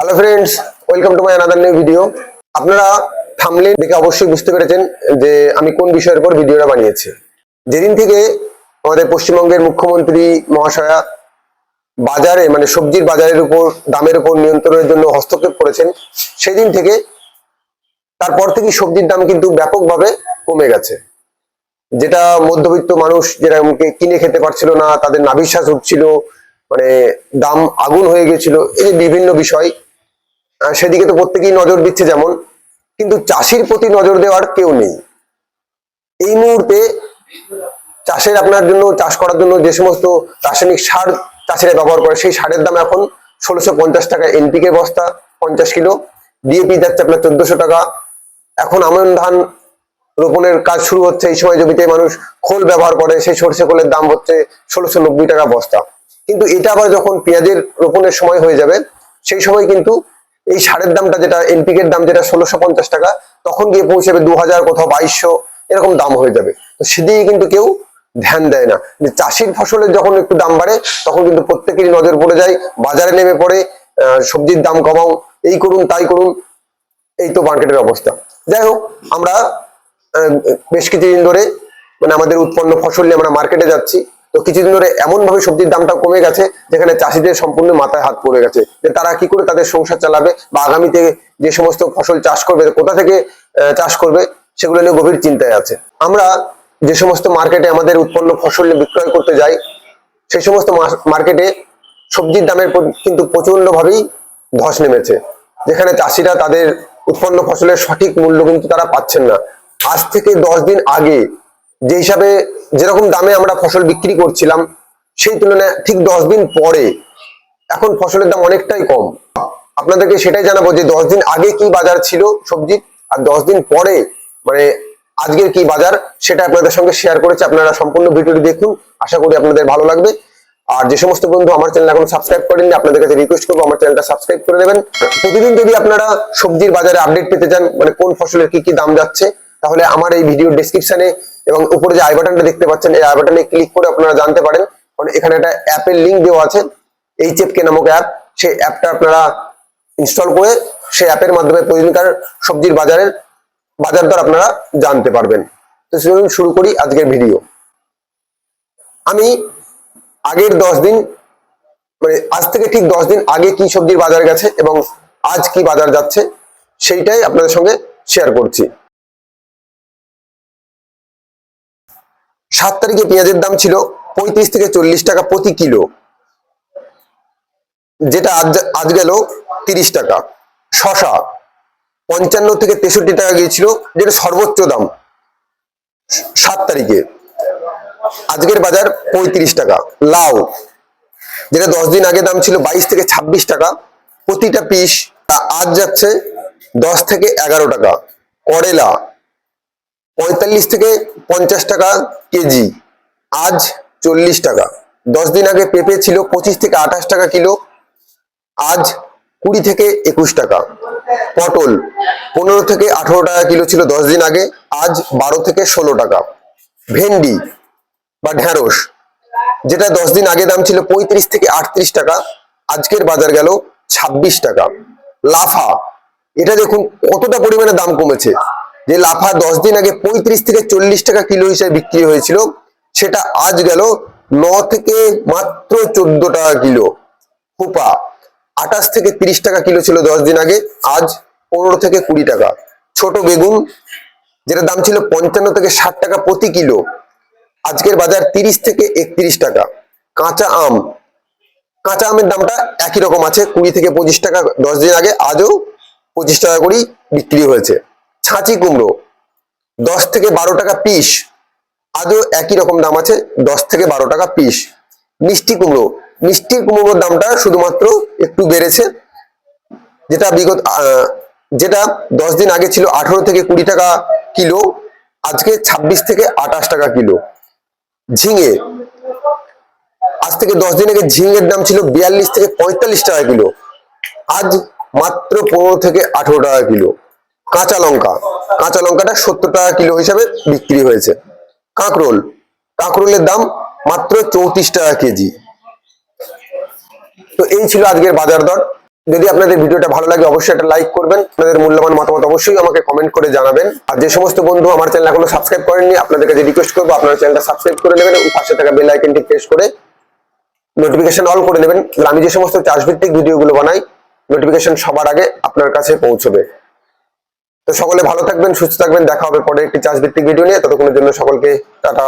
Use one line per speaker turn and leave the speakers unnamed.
Hello friends welcome to my another new video আপনারা থামলে দেখে অবশ্যই বুঝতে পেরেছেন যে আমি কোন বিষয়ের উপর ভিডিওটা বানিয়েছি। যেদিন থেকে আমাদের পশ্চিমবঙ্গের মুখ্যমন্ত্রী মহাশয়া বাজারে মানে সবজির বাজারের উপর, দামের উপর নিয়ন্ত্রণের জন্য হস্তক্ষেপ করেছেন, সেদিন থেকে তারপর থেকে সবজির দাম কিন্তু ব্যাপকভাবে কমে গেছে। যেটা মধ্যবিত্ত মানুষ যেটা কিনে খেতে পারছিল না, তাদের নাভিশ্বাস উঠছিল মানে দাম আগুন হয়ে গেছিল, এই যে বিভিন্ন বিষয় সেদিকে তো প্রত্যেকেই নজর দিচ্ছে যেমন, কিন্তু চাষির প্রতি নজর দেওয়ার কেউ নেই। এই মুহূর্তে চাষের আপনার জন্য, চাষ করার জন্য যে সমস্ত রাসায়নিক সার চাষিরা ব্যবহার করে, সেই সারের দাম এখন ষোলোশো পঞ্চাশ টাকা, এনপিকে বস্তা পঞ্চাশ কিলো, ডিএপি যাচ্ছে আপনার চোদ্দশো টাকা। এখন আমন ধান রোপণের কাজ শুরু হচ্ছে, এই সময় জমিতে মানুষ খোল ব্যবহার করে, সেই সর্ষে খোলের দাম হচ্ছে ষোলোশো নব্বই টাকা বস্তা। কিন্তু এটা আবার যখন পেঁয়াজের রোপণের সময় হয়ে যাবে, সেই সময় কিন্তু এই সারের দামটা যেটা এনপিকের দাম যেটা ষোলোশো পঞ্চাশ টাকা, তখন গিয়ে পৌঁছাবে দু হাজার কোথাও বাইশশো, এরকম দাম হয়ে যাবে। তো সেদিকে কিন্তু কেউ ধ্যান দেয় না। যে চাষির ফসলের যখন একটু দাম বাড়ে, তখন কিন্তু প্রত্যেকেরই নজর পড়ে যায়, বাজারে নেমে পড়ে সবজির দাম কমাও, এই করুন, তাই করুন, এই তো মার্কেটের অবস্থা। যাই হোক, আমরা বেশ কিছুদিন ধরে মানে আমাদের উৎপন্ন ফসল নিয়ে আমরা মার্কেটে যাচ্ছি। তো কিছুদিন ধরে এমন ভাবে সবজির দামটা কমে গেছে, যেখানে চাষিদের সম্পূর্ণ মাথায় হাত পড়ে গেছে। যে তারা কি করে তাদের সংসার চালাবে বা আগামীতে যে সমস্ত ফসল চাষ করবে কোথা থেকে চাষ করবে, সেগুলো নিয়ে গভীর চিন্তায় আছে। আমরা যে সমস্ত মার্কেটে আমাদের উৎপন্ন ফসল বিক্রয় করতে যাই, সেই সমস্ত মার্কেটে সবজির দামের কিন্তু প্রচণ্ড ভাবেই ধস নেমেছে। যেখানে চাষিরা তাদের উৎপন্ন ফসলের সঠিক মূল্য কিন্তু তারা পাচ্ছেন না। আজ থেকে দশ দিন আগে যে হিসাবে যেরকম দামে আমরা ফসল বিক্রি করছিলাম, সেই তুলনায় ঠিক দশ দিন পরে এখন ফসলের দাম অনেকটাই কম। আপনাদেরকে সেটাই জানাব যে দশ দিন আগে কি বাজার ছিল সবজি, আর দশ দিন পরে মানে আজকের কি বাজার, সেটা আপনাদের সঙ্গে শেয়ার করেছি। আপনারা সম্পূর্ণ ভিডিওটি দেখুন, আশা করি আপনাদের ভালো লাগবে। আর যে সমস্ত বন্ধু আমার চ্যানেল এখন সাবস্ক্রাইব করেননি, আপনাদের কাছে রিকোয়েস্ট করব, আমার চ্যানেলটা সাবস্ক্রাইব করে দেবেন। প্রতিদিন যদি আপনারা সবজির বাজারে আপডেট পেতে চান মানে কোন ফসলের কি কি দাম যাচ্ছে, তাহলে আমার এই ভিডিও ডেসক্রিপশনে এবং উপরে যে আই বাটনটা দেখতে পাচ্ছেন, এই আই বাটনে ক্লিক করে আপনারা জানতে পারেন। কারণ এখানে একটা অ্যাপের লিঙ্ক দেওয়া আছে এই চেপকে নামক অ্যাপ সেই অ্যাপটা আপনারা ইনস্টল করে সেই অ্যাপের মাধ্যমে প্রতিদিনকার সবজির বাজারের, বাজার দর আপনারা জানতে পারবেন। তো চলুন শুরু করি আজকের ভিডিও আমি আগের দশ দিন মানে আজ থেকে ঠিক দশ দিন আগে কি সবজির বাজার গেছে এবং আজ কি বাজার যাচ্ছে, সেইটাই আপনাদের সঙ্গে শেয়ার করছি। সাত তারিখে পেঁয়াজের দাম ছিল পঁয়ত্রিশ থেকে চল্লিশ টাকা প্রতি কিলো। যেটা আজ আজ গেল তিরিশ টাকা। শশা পঞ্চান্ন থেকে তেষট্টি টাকা গিয়েছিল, যেটা সর্বোচ্চ দাম। সাত তারিখে। আজকের বাজার পঁয়ত্রিশ টাকা। লাউ, যেটা দশ দিন আগে দাম ছিল বাইশ থেকে ছাব্বিশ টাকা। প্রতিটা পিস আজ যাচ্ছে দশ থেকে এগারো টাকা। করেলা পঁয়তাল্লিশ থেকে পঞ্চাশ টাকা কেজি। আজ চল্লিশ টাকা। দশ দিন আগে পেঁপে ছিল পঁচিশ থেকে আঠাশ টাকা কিলো। আজ কুড়ি থেকে একুশ টাকা। পটল পনেরো থেকে আঠারো টাকা কিলো ছিল দশ দিন আগে। আজ বারো থেকে ষোলো টাকা। ভেন্ডি বা ঢ্যাঁড়স, যেটা দশ দিন আগে দাম ছিল পঁয়ত্রিশ থেকে আটত্রিশ টাকা, আজকের বাজার গেল ছাব্বিশ টাকা। লাফা, এটা দেখুন কতটা পরিমাণে দাম কমেছে। যে লাফা দশ দিন আগে পঁয়ত্রিশ থেকে চল্লিশ টাকা কিলো হিসেবে বিক্রি হয়েছিল, সেটা আজ গেল ন থেকে মাত্র চোদ্দ টাকা কিলো। ফুপা আঠাশ থেকে তিরিশ টাকা কিলো ছিল দশ দিন আগে, আজ পনেরো থেকে কুড়ি টাকা। ছোট বেগুন যেটা দাম ছিল পঞ্চান্ন থেকে ষাট টাকা প্রতি কিলো, আজকের বাজার তিরিশ থেকে একত্রিশ টাকা। কাঁচা আম, কাঁচা আমের দামটা একই রকম আছে, কুড়ি থেকে পঁচিশ টাকা দশ দিন আগে, আজও পঁচিশ টাকা করেই বিক্রি হয়েছে। ছাঁচি কুমড়ো, দশ থেকে বারো টাকা পিস। আজও একই রকম দাম আছে, দশ থেকে বারো টাকা পিস। মিষ্টি কুমড়ো মিষ্টি কুমড়োর দামটা শুধুমাত্র একটু বেড়েছে। যেটা বিগত যেটা দশ দিন আগে ছিল আঠারো থেকে কুড়ি টাকা কিলো, আজকে ছাব্বিশ থেকে আঠাশ টাকা কিলো। ঝিঙে, আজ থেকে দশ দিন আগে ঝিঙের দাম ছিল বিয়াল্লিশ থেকে পঁয়তাল্লিশ টাকা কিলো। আজ মাত্র পনেরো থেকে আঠেরো টাকা কিলো। কাঁচা লঙ্কা। কাঁচা লঙ্কাটা সত্তর টাকা কিলো হিসাবে বিক্রি হয়েছে। কাঁকরোল। কাঁকরোলের দাম মাত্র চৌত্রিশ টাকা কেজি। তো এই ছিল আজকের বাজার দর। যদি আপনাদের ভিডিওটা ভালো লাগে, অবশ্যই একটা লাইক করবেন। আপনাদের মূল্যবান মতামত অবশ্যই আমাকে কমেন্ট করে জানাবেন। আর যে সমস্ত বন্ধু আমার চ্যানেল এখনও সাবস্ক্রাইব করেননি আপনাদের কাছে রিকোয়েস্ট করব, আপনারা চ্যানেলটা সাবস্ক্রাইব করে নেবেন এবং পাশে থাকা বেল আইকনটি প্রেস করে নোটিফিকেশন অল করে নেবেন। আমি যে সমস্ত চাষভিত্তিক ভিডিওগুলো বানাই নোটিফিকেশন সবার আগে আপনার কাছে পৌঁছবে। তো সকলে ভালো থাকবেন, সুস্থ থাকবেন, দেখা হবে পরে একটি চাষ ভিত্তিক ভিডিও নিয়ে। ততক্ষণের জন্য সকলকে টাটা।